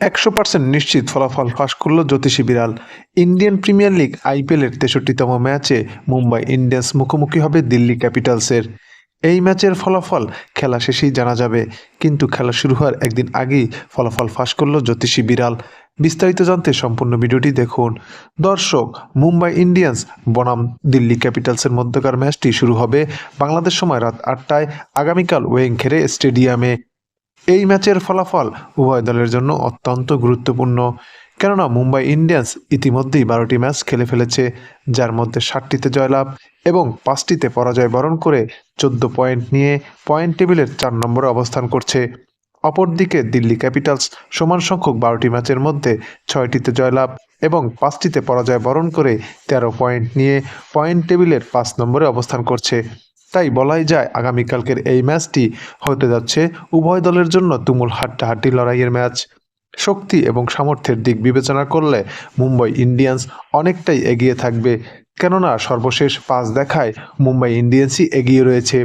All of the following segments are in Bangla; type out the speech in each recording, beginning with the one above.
একশো পার্সেন্ট নিশ্চিত ফলাফল ফাঁস করল জ্যোতিষী বিড়াল। ইন্ডিয়ান প্রিমিয়ার লিগ আইপিএলের তেষট্টিতম ম্যাচে মুম্বাই ইন্ডিয়ান্স মুখোমুখি হবে দিল্লি ক্যাপিটালসের। এই ম্যাচের ফলাফল খেলা শেষেই জানা যাবে, কিন্তু খেলা শুরু হওয়ার একদিন আগেই ফলাফল ফাঁস করল জ্যোতিষী বিড়াল। বিস্তারিত জানতে সম্পূর্ণ ভিডিওটি দেখুন। দর্শক, মুম্বাই ইন্ডিয়ান্স বনাম দিল্লি ক্যাপিটালসের মধ্যকার ম্যাচটি শুরু হবে বাংলাদেশ সময় রাত আটটায়, আগামীকাল ওয়েংখেরে স্টেডিয়ামে। এই ম্যাচের ফলাফল উভয় দলের জন্য অত্যন্ত গুরুত্বপূর্ণ। কেননা মুম্বাই ইন্ডিয়ান্স ইতিমধ্যেই বারোটি ম্যাচ খেলে ফেলেছে, যার মধ্যে ষাটটিতে জয়লাভ এবং পাঁচটিতে পরাজয় বরণ করে চোদ্দ পয়েন্ট নিয়ে পয়েন্ট টেবিলের চার নম্বরে অবস্থান করছে। অপরদিকে দিল্লি ক্যাপিটালস সমান সংখ্যক বারোটি ম্যাচের মধ্যে ছয়টিতে জয়লাভ এবং পাঁচটিতে পরাজয় বরণ করে তেরো পয়েন্ট নিয়ে পয়েন্ট টেবিলের পাঁচ নম্বরে অবস্থান করছে। তাই বলাই যায়, আগামীকালকের এই ম্যাচটি হতে যাচ্ছে উভয় দলের জন্য তুমুল হাড্ডাহাড্ডি লড়াইয়ের ম্যাচ। শক্তি এবং সামর্থ্যের দিক বিবেচনা করলে মুম্বাই ইন্ডিয়ান্স অনেকটাই এগিয়ে থাকবে। কেননা সর্বশেষ পাঁচ দেখায় মুম্বাই ইন্ডিয়ান্সই এগিয়ে রয়েছে।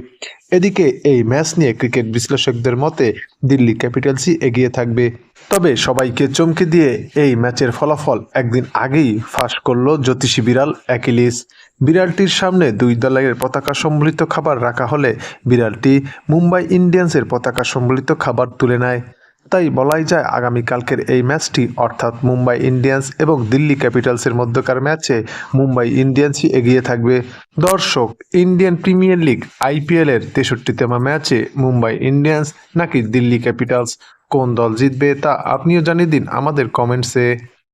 এদিকে এই ম্যাচ নিয়ে ক্রিকেট বিশ্লেষকদের মতে দিল্লি ক্যাপিটালসই এগিয়ে থাকবে। তবে সবাইকে চমকে দিয়ে এই ম্যাচের ফলাফল একদিন আগেই ফাঁস করল জ্যোতিষী বিড়াল অ্যাকিলিস। বিড়ালটির সামনে দুই দলের পতাকা সম্বলিত খাবার রাখা হলে বিড়ালটি মুম্বাই ইন্ডিয়ান্সের পতাকা সম্বলিত খাবার তুলে নেয়। তাই বলাই যায় আগামীকালকের এই ম্যাচটি, অর্থাৎ মুম্বাই ইন্ডিয়ান্স এবং দিল্লি ক্যাপিটালসের মধ্যকার ম্যাচে মুম্বাই ইন্ডিয়ান্সই এগিয়ে থাকবে। দর্শক, ইন্ডিয়ান প্রিমিয়ার লিগ আইপিএল এর তেষট্টিতম ম্যাচে মুম্বাই ইন্ডিয়ান্স নাকি দিল্লি ক্যাপিটালস কোন দল জিতবে তা আপনিও জানিয়ে দিন আমাদের কমেন্টসে।